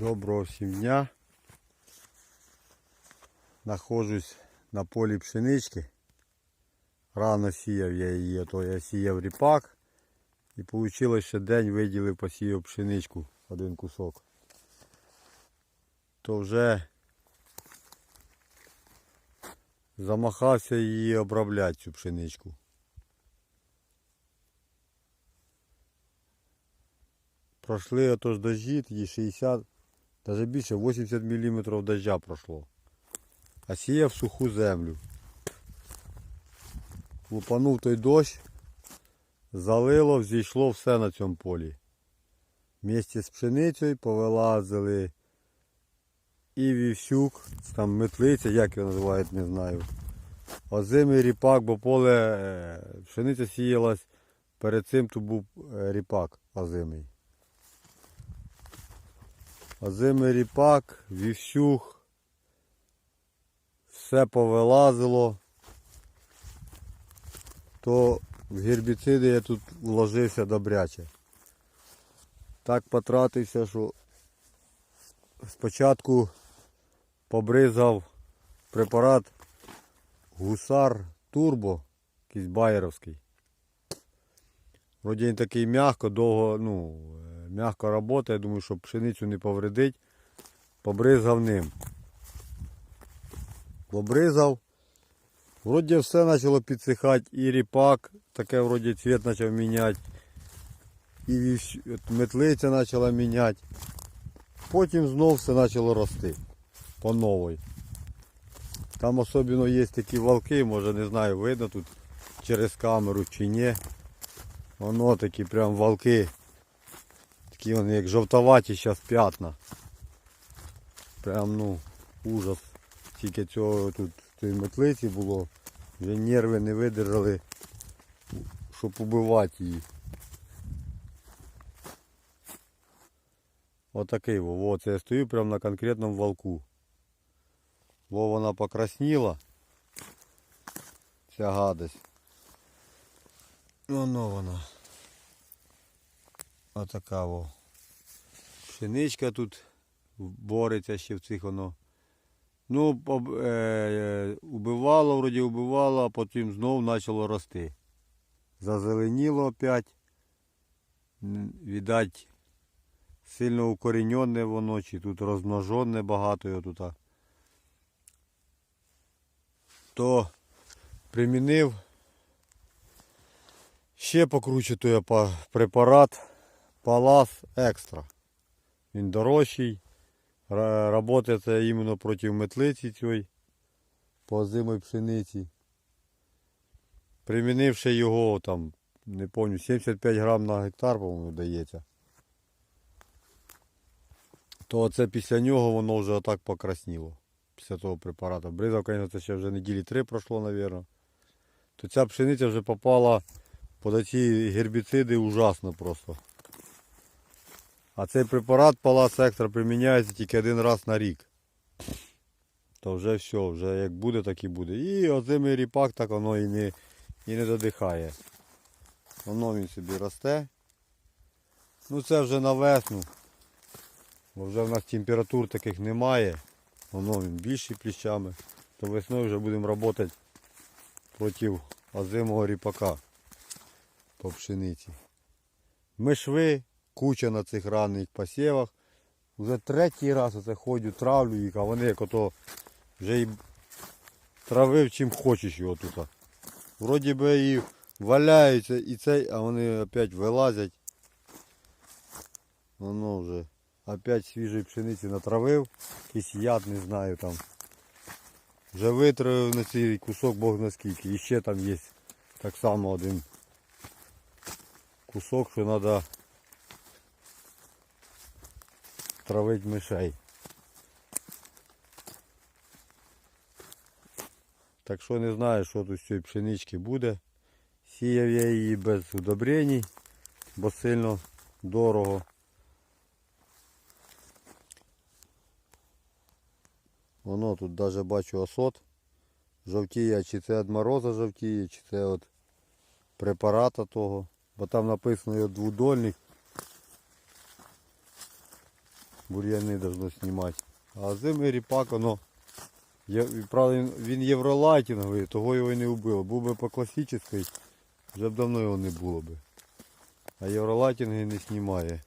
Доброго всім дня. Нахожусь на полі пшенички. Рано сіяв я її, то я сіяв ріпак. І вийшло, що день виділив, посіяв пшеничку один кусок. То вже замахався її обробляти цю пшеничку. Пройшли отож дожді, тоді 60, навіть більше 80 мм дождя пройшло. А сіяв суху землю. Лупанув той дощ, залило, взійшло все на цьому полі. Вместе з пшеницею повилазили і вівсюк, там метлиця, як його називають, не знаю. Озимий ріпак, бо поле е, пшениця сіялась, перед цим тут був е, ріпак озимий. Озимий ріпак, вівсюх, все повилазило. То в гербіциди я тут вложився добряче. Так потратився, що спочатку побризав препарат Гусар Турбо, якийсь байеровський. Вроді він такий м'яко, довго, ну, м'яко працює, я думаю, щоб пшеницю не повредить. Побризав ним. Побризав. Вроді все почало підсихати, і ріпак, таке вроді цвіт почав міняти, і метлиця почала міняти. Потім знов все почало рости по новій. Там особливо є такі валки, може не знаю, видно тут через камеру чи ні. Воно такі прям валки. Такі вони як жовтоваті зараз п'ятна. Прям ну ужас. Тільки цього тут в метлиці було. Вже нерви не видержали, щоб убивати її. Отакий во. Во, це я стою прямо на конкретному валку. Во вона покрасніла. Ця гадость. Воно вона. Отака во. Пшеничка тут бореться ще в цих воно. Ну, е, е, убивало, вроді убивало, а потім знов почало рости. Зазеленіло опять. М, Відать, сильно укоріньоне воно, чи тут розмножене багато його тут. То примінив ще покруче той препарат Палас Екстра. Він дорожчий. Работає це іменно проти метлиці цієї по озимій пшениці. Примінивши його там, не пам'ятаю, 75 грам на гектар, по-моєму, дається. То це після нього воно вже отак покрасніло. Після того препарату. Бризав, звісно, це ще вже неділі три пройшло, мабуть. То ця пшениця вже попала під ці гербіциди ужасно просто. А цей препарат Палас Екстра приміняється тільки один раз на рік. То вже все, вже як буде, так і буде. І озимий ріпак так воно і не, і не додихає. Воно він собі росте. Ну це вже на весну. Бо вже в нас температур таких немає. Воно він більший пліщами. То весною вже будемо працювати проти озимого ріпака по пшениці. Мишви, куча на цих ранніх посівах. Вже третій раз оце ходю, травлю їх, а вони як ото вже і травив чим хочеш його тут. Вроді би і валяються і цей, а вони опять вилазять. Воно вже опять свіжої пшениці натравив. Якийсь яд, не знаю там. Вже витравив на цей кусок Бог наскільки. І ще там є так само один кусок, що треба травити мишей. Так що не знаю, що тут з цієї пшенички буде. Сіяв я її без удобрень, бо сильно дорого. Воно тут навіть бачу осот. Жовтіє, чи це від мороза жовтіє, чи це від препарата того. Бо там написано двудольник. Бур'яни должно знімати. А зимий ріпак, воно. Правда, він- євролайтінговий, того його і не вбило. Був би по класичний, вже б давно його не було би. А євролайтінги не знімає.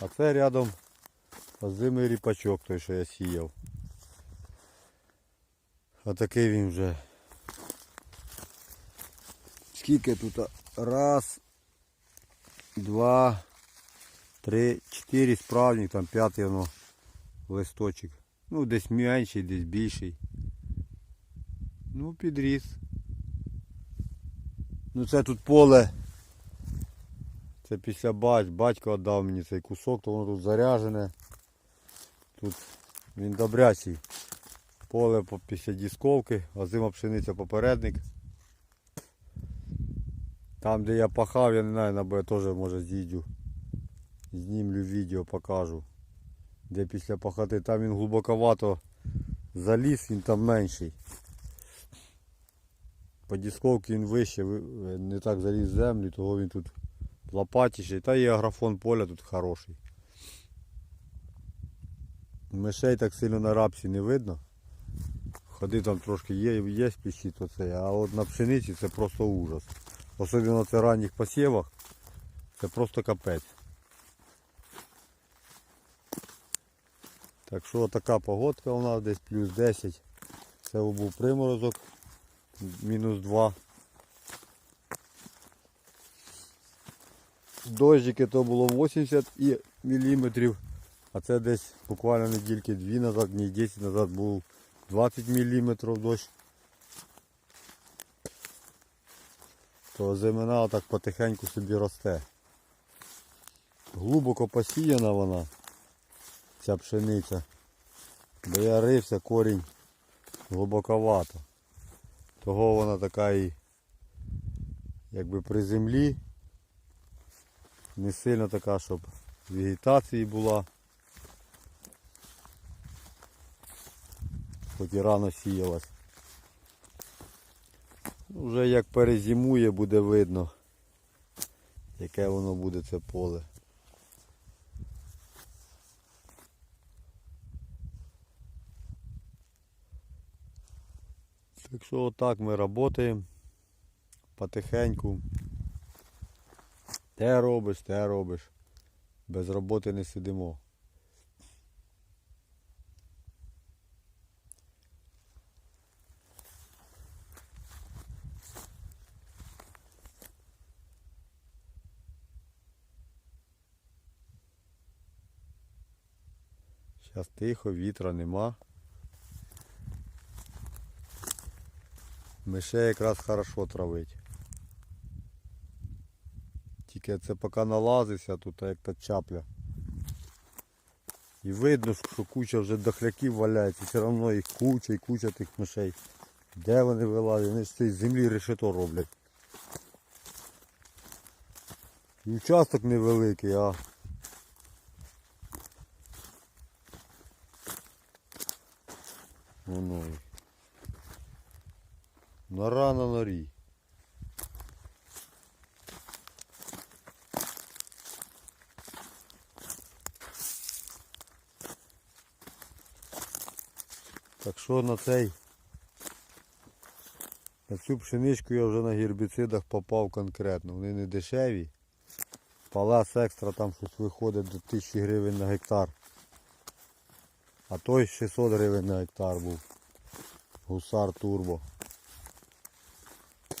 А це рядом озимий ріпачок, той, що я сіяв. А такий він вже. Скільки тут? Раз, два, три, чотири справжні, там п'ятий воно листочок. Ну, десь менший, десь більший. Ну, підріс. Ну це тут поле. Це після бать, батько віддав мені цей кусок, то воно тут заряжене. Тут він добрячий. Поле після дісковки, озима пшениця попередник. Там де я пахав, я не знаю, набо я теж може з'їдю. Знімлю відео, покажу. Де після пахоти, там він глибоковато заліз, він там менший. По дісковці він вище, не так заліз в землю, того він тут лопатіший. Та і аграфон поля тут хороший. Мишей так сильно на рапсі не видно. Ходи там трошки є, є спіші, то це, а от на пшениці це просто ужас. Особливо це ранніх посівах. Це просто капець. Так що така погодка у нас десь плюс 10. Це був приморозок. Мінус 2. Дощики то було 80 і міліметрів. А це десь буквально недільки дві назад, днів 10 назад був 20 мм дощ. То зимина так потихеньку собі росте. Глибоко посіяна вона, ця пшениця. Бо я рився корінь глибоковато. Того вона така і якби при землі. Не сильно така, щоб вегетації була. Хоч і рано сіялась. Вже як перезимує, буде видно, яке воно буде це поле. Так що отак ми працюємо потихеньку. Те робиш, те робиш. Без роботи не сидимо. Зараз тихо, вітра нема. Мишей якраз хорошо травить. Тільки це поки налазиться тут, як та чапля. І видно, що куча вже дохляків валяється, все одно їх куча і куча тих мишей. Де вони вилазять? Вони з цієї землі решето роблять. І участок невеликий, а воно. їх. Нора на норі. Так що на цей на цю пшеничку я вже на гербіцидах попав конкретно. Вони не дешеві. Палас екстра там щось виходить до 1000 гривень на гектар. А той 600 гривень на гектар був. Гусар турбо.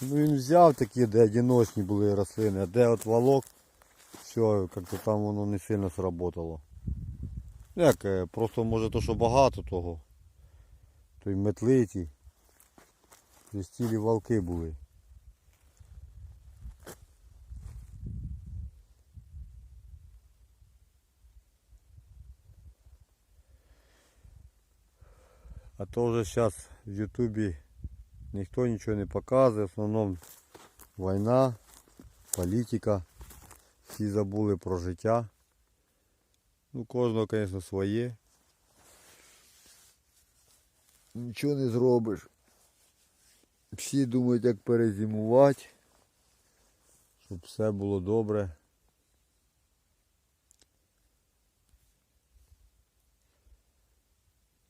Ну він взяв такі, де одиночні були рослини, а де от волок, все, як-то там воно не сильно сработало. Як, е, просто може то, що багато того. То й метлиці. То есть цілі волки були. А то вже зараз в Ютубі ніхто нічого не показує, в основному війна, політика. Всі забули про життя. Ну, кожного, звісно, своє. Нічого не зробиш. Всі думають, як перезимувати, щоб все було добре.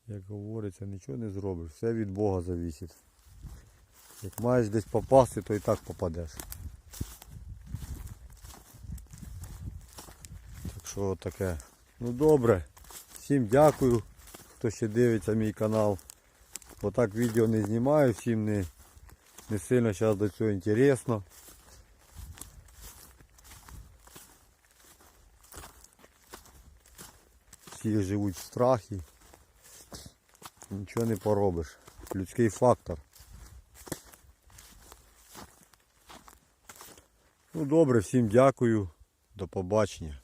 Як говориться, нічого не зробиш. Все від Бога завісить. Як маєш десь попасти, то і так попадеш. Так що таке. Ну добре. Всім дякую, хто ще дивиться мій канал. Отак відео не знімаю, всім не, не сильно зараз до цього інтересно. Всі живуть в страхі. Нічого не поробиш. Людський фактор. Ну добре, всім дякую. До побачення.